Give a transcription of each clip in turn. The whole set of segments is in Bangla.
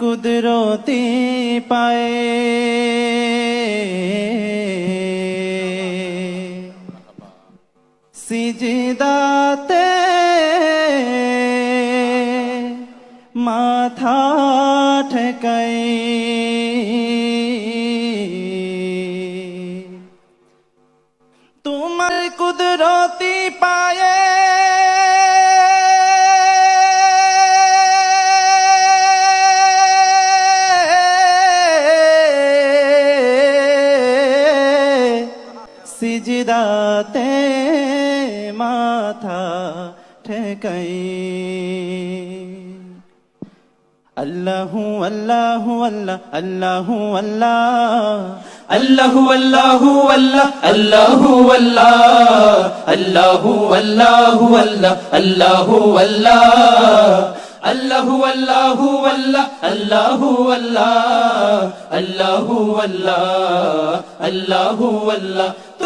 কুদরতি পায়ে। সিজদাতে মাথা ঠেকাই। তোমার কুদরতি পায়ে সিজদাতে মাথা ঠেকাই। আল্লাহু আল্লাহু আল্লাহ আল্লাহু আল্লাহ, আল্লাহু আল্লাহু আল্লাহ আল্লাহু আল্লাহ, আল্লাহু আল্লাহু আল্লাহ আল্লাহু আল্লাহ, আল্লাহু আল্লাহু আল্লাহ আল্লাহু আল্লাহ আল্লাহু আল্লাহ আল্লাহু আল্লাহ।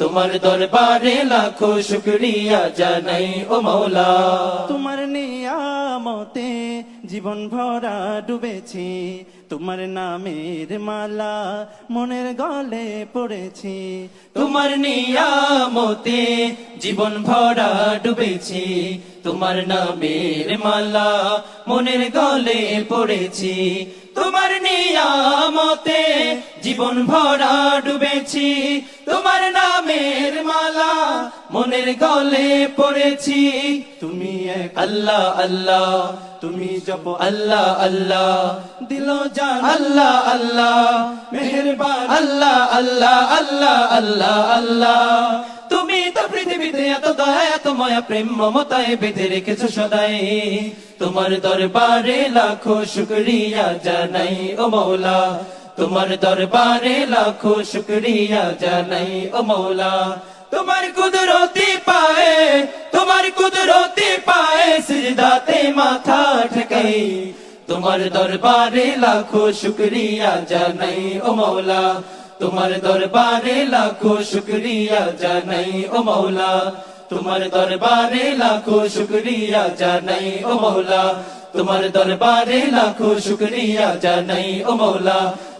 তোমার দরবারে লাখো শুকরিয়া জানাই ও মৌলা তোমার নিয়ামতে জীবন ভরা ডুবেছি তোমার নামের মালা মনের গলে পড়েছি। তোমার নিয়ামতে জীবন ভরা ডুবেছি তোমার নামের মালা মনের গলে পড়েছি। তোমার নিয়ামতে জীবন ভরা ডুবেছি, তোমার নামের মালা মনের গলে পড়েছি। তুমি এক আল্লাহ আল্লাহ, তুমি জপ আল্লাহ আল্লাহ, দিল জান আল্লাহ আল্লাহ, মেহেরবান আল্লাহ আল্লাহ আল্লাহ আল্লাহ আল্লাহ। তুমি তো পৃথিবীতে এত দয়া, এত মায়া, প্রেম, মমতায় বেঁধে রেখেছো সদাই। তোমার দরবারে লাখো শুকরিয়া জানাই ও মৌলা। তোমার দরবারে লাখো শুকরিয়া জানাই, ও মৌলা। তোমার কুদরতি পায়ে, তোমার কুদরতি পায়ে সিজদাতে মাথা ঠকাই। তোমার দরবারে লাখো শুকরিয়া জানাই, ও মৌলা। তোমার দরবারে লাখো শুকরিয়া জানাই, ও মৌলা। তোমার দরবারে লাখো শুকরিয়া জানাই, ও মৌলা। তোমার দরবারে লাখো শুকরিয়া জানাই, ও মৌলা।